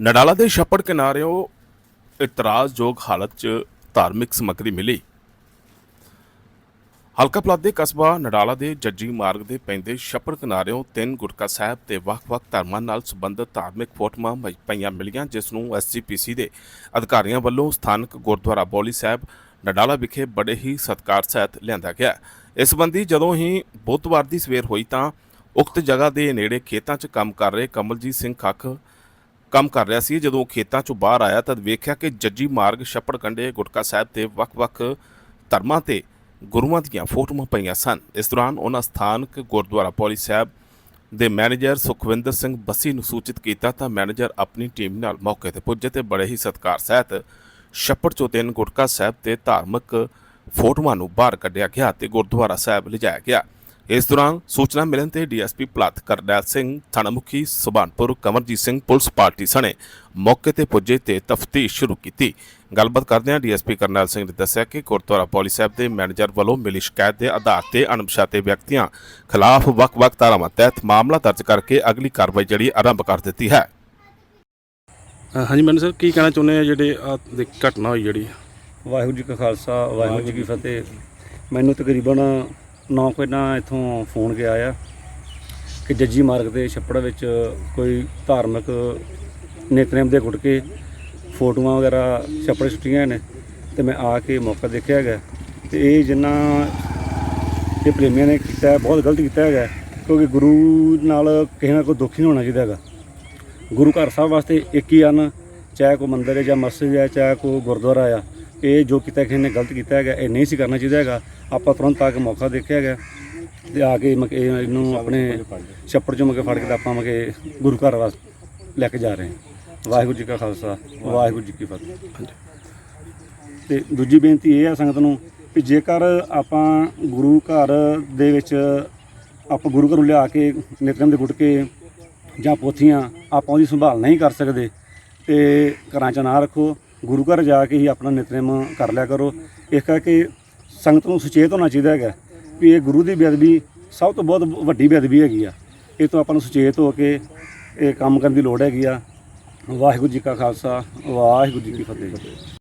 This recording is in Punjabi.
ਨਡਾਲਾ ਦੇ ਛੱਪੜ ਕਿਨਾਰਿਓਂ ਇਤਰਾਜ਼ਯੋਗ ਹਾਲਤ 'ਚ ਧਾਰਮਿਕ ਸਮੱਗਰੀ ਮਿਲੀ। ਹਲਕਾ ਪਲਾਦ ਕਸਬਾ ਨਡਾਲਾ ਦੇ ਜੱਜੀ ਮਾਰਗ ਦੇ ਪੈਂਦੇ ਛੱਪੜ ਕਿਨਾਰਿਓਂ ਤਿੰਨ ਗੁਟਕਾ ਸਾਹਿਬ ਤੇ ਵੱਖ-ਵੱਖ ਧਰਮਾਂ ਨਾਲ ਸੰਬੰਧਿਤ ਧਾਰਮਿਕ ਫੋਟੋਆਂ ਪਈਆਂ ਮਿਲੀਆਂ, ਜਿਸ ਨੂੰ ਐਸਜੀਪੀਸੀ ਦੇ ਅਧਿਕਾਰੀਆਂ ਵੱਲੋਂ ਸਥਾਨਕ ਗੁਰਦੁਆਰਾ ਬੋਲੀ ਸਾਹਿਬ ਨਡਾਲਾ ਵਿਖੇ ਬੜੇ ਹੀ ਸਤਿਕਾਰ ਸਹਿਤ ਲਿਆਂਦਾ ਗਿਆ। ਇਸ ਸੰਬੰਧੀ ਜਦੋਂ ਹੀ ਬੁੱਧਵਾਰ ਦੀ ਸਵੇਰ ਹੋਈ ਤਾਂ ਉਕਤ ਜਗ੍ਹਾ ਦੇ ਨੇੜੇ ਖੇਤਾਂ 'ਚ ਕੰਮ ਕਰ ਰਹੇ ਕਮਲਜੀਤ ਸਿੰਘ ਖੱਖ ਕੰਮ ਕਰ ਰਿਹਾ ਸੀ। ਜਦੋਂ ਉਹ ਖੇਤਾਂ ਚੋਂ ਬਾਹਰ ਆਇਆ ਤਦ ਵੇਖਿਆ ਕਿ ਜੱਜੀ ਮਾਰਗ ਛੱਪੜ ਕੰਡੇ ਗੁਟਕਾ ਸਾਹਿਬ ਤੇ ਵੱਖ-ਵੱਖ ਧਰਮਾਂ ਤੇ ਗੁਰੂਆਂ ਦੀਆਂ ਫੋਟੋਆਂ ਪਈਆਂ ਸਨ। ਇਸ ਦੌਰਾਨ ਉਹਨਾਂ ਸਥਾਨਕ ਗੁਰਦੁਆਰਾ ਪੌਲੀ ਸਾਹਿਬ ਦੇ ਮੈਨੇਜਰ ਸੁਖਵਿੰਦਰ ਸਿੰਘ ਬੱਸੀ ਨੂੰ ਸੂਚਿਤ ਕੀਤਾ ਤਾਂ ਮੈਨੇਜਰ ਆਪਣੀ ਟੀਮ ਨਾਲ ਮੌਕੇ ਤੇ ਪੁੱਜੇ ਤੇ ਬੜੇ ਹੀ ਸਤਿਕਾਰ ਸਹਿਤ ਛੱਪੜ ਚੋਂ ਤਿੰਨ ਗੁਟਕਾ ਸਾਹਿਬ ਤੇ ਧਾਰਮਿਕ ਫੋਟੋਆਂ ਨੂੰ ਬਾਹਰ ਕੱਢਿਆ ਗਿਆ ਤੇ ਗੁਰਦੁਆਰਾ ਸਾਹਿਬ ਲਿਜਾਇਆ ਗਿਆ। ਇਸ ਦੌਰਾਨ ਸੂਚਨਾ ਮਿਲਣ ਤੇ ਡੀਐਸਪੀ ਪਲਾਤ ਕਰਨੈਲ ਸਿੰਘ ਥਾਣਾ ਮੁਖੀ ਸੁਭਾਨਪੁਰ ਕਮਰਜੀਤ ਸਿੰਘ ਪੁਲਿਸ ਪਾਰਟੀ ਸਣੇ ਮੌਕੇ ਤੇ ਪੁੱਜੇ ਤੇ ਤਫਤੀਸ਼ ਸ਼ੁਰੂ ਕੀਤੀ। ਗੱਲਬਾਤ ਕਰਦਿਆਂ ਡੀਐਸਪੀ ਕਰਨੈਲ ਸਿੰਘ ਨੇ ਦੱਸਿਆ ਕਿ ਗੁਰਦੁਆਰਾ ਪੌਲੀ ਸਾਹਿਬ ਦੇ ਮੈਨੇਜਰ ਵੱਲੋਂ ਮਿਲੀ ਸ਼ਿਕਾਇਤ ਦੇ ਆਧਾਰ ਤੇ ਅਣਪਛਾਤੇ ਵਿਅਕਤੀਆਂ ਖਿਲਾਫ ਵੱਖ-ਵੱਖ ਧਾਰਾਵਾਂ ਤਹਿਤ ਮਾਮਲਾ ਦਰਜ ਕਰਕੇ ਅਗਲੀ ਕਾਰਵਾਈ ਜਿਹੜੀ ਆਰੰਭ ਕਰ ਦਿੱਤੀ ਹੈ। ਹਾਂਜੀ ਮੈਨੂੰ ਸਰ ਕੀ ਕਹਿਣਾ ਚਾਹੁੰਦੇ ਆ ਜਿਹੜੇ ਦੇ ਘਟਨਾ ਹੋਈ ਜਿਹੜੀ? ਵਾਹਿਗੁਰੂ ਜੀ ਕਾ ਖਾਲਸਾ ਵਾਹਿਗੁਰੂ ਜੀ ਕੀ ਫਤਿਹ। ਮੈਨੂੰ ਤਕਰੀਬਨ ਨਾ ਕੋਈ ਨਾ ਇੱਥੋਂ ਫੋਨ ਗਿਆ ਆ ਕਿ ਜੱਜੀ ਮਾਰਗ ਦੇ ਛੱਪੜ ਵਿੱਚ ਕੋਈ ਧਾਰਮਿਕ ਨਿਤਨੇਮ ਦੇ ਗੁਟਕੇ, ਫੋਟੋਆਂ ਵਗੈਰਾ ਛੱਪੜ ਸੁੱਟੀਆਂ ਨੇ ਤੇ ਮੈਂ ਆ ਕੇ ਮੌਕਾ ਦੇਖਿਆ ਹੈਗਾ। ਤੇ ਇਹ ਜਿੰਨਾ ਇਹ ਪ੍ਰੇਮੀਆਂ ਨੇ ਕੀਤਾ ਬਹੁਤ ਗਲਤ ਕੀਤਾ ਹੈਗਾ, ਕਿਉਂਕਿ ਗੁਰੂ ਨਾਲ ਕਿਸੇ ਨਾਲ ਕੋਈ ਦੁੱਖ ਨਹੀਂ ਹੋਣਾ ਚਾਹੀਦਾ ਹੈਗਾ। ਗੁਰੂ ਘਰ ਸਾਹਿਬ ਵਾਸਤੇ ਇੱਕ ਹੀ ਹਨ ਚਾਹੇ ਕੋਈ ਮੰਦਿਰ ਹੈ ਜਾਂ ਮਸਜਿਦ ਹੈ, ਚਾਹੇ ਕੋਈ ਗੁਰਦੁਆਰਾ ਆ ਇਹ ਜੋ ਕੀਤਾ ਕਿਸੇ ਨੇ ਗਲਤ ਕੀਤਾ ਹੈਗਾ, ਇਹ ਨਹੀਂ ਸੀ ਕਰਨਾ ਚਾਹੀਦਾ ਹੈਗਾ। ਆਪਾਂ ਤੁਰੰਤ ਆ ਕੇ ਮੌਕਾ ਦੇਖਿਆ ਹੈਗਾ ਤੇ ਆ ਕੇ ਮਕੇ ਇਹਨੂੰ ਆਪਣੇ ਛੱਪੜ ਚੋਂ ਮਕੇ ਫੜ ਕੇ ਤੇ ਆਪਾਂ ਮਕੇ ਗੁਰੂ ਘਰ ਵਾਸ ਲੈ ਕੇ ਜਾ ਰਹੇ ਹਾਂ। ਵਾਹਿਗੁਰੂ ਜੀ ਕਾ ਖਾਲਸਾ, ਵਾਹਿਗੁਰੂ ਜੀ ਕੀ ਫਤਿਹ। ਤੇ ਦੂਜੀ ਬੇਨਤੀ ਇਹ ਆ ਸੰਗਤ ਨੂੰ ਕਿ ਜੇਕਰ ਆਪਾਂ ਗੁਰੂ ਘਰ ਦੇ ਵਿੱਚ ਆਪਾਂ ਗੁਰੂ ਘਰੋਂ ਲਿਆ ਕੇ ਨਿਤਨੇਮ ਦੇ ਗੁਟਕੇ ਜਾਂ ਪੋਥੀਆਂ ਆਪਾਂ ਉਹਦੀ ਸੰਭਾਲ ਨਹੀਂ ਕਰ ਸਕਦੇ, ਤੇ ਘਰਾਂ 'ਚ ਨਾ ਰੱਖੋ। ਗੁਰੂ ਘਰ ਜਾ ਕੇ ਹੀ ਆਪਣਾ ਨਿਤਨੇਮ ਕਰ ਲਿਆ ਕਰੋ। ਇਸ ਕਰਕੇ ਸੰਗਤ ਨੂੰ ਸੁਚੇਤ ਹੋਣਾ ਚਾਹੀਦਾ ਹੈਗਾ ਵੀ ਇਹ ਗੁਰੂ ਦੀ ਬੇਅਦਬੀ ਸਭ ਤੋਂ ਬਹੁਤ ਵੱਡੀ ਬੇਅਦਬੀ ਹੈਗੀ ਆ। ਇਹ ਤੋਂ ਆਪਾਂ ਨੂੰ ਸੁਚੇਤ ਹੋ ਕੇ ਇਹ ਕੰਮ ਕਰਨ ਦੀ ਲੋੜ ਹੈਗੀ ਆ। ਵਾਹਿਗੁਰੂ ਜੀ ਕਾ ਖਾਲਸਾ, ਵਾਹਿਗੁਰੂ ਜੀ ਕੀ ਫਤਿਹ।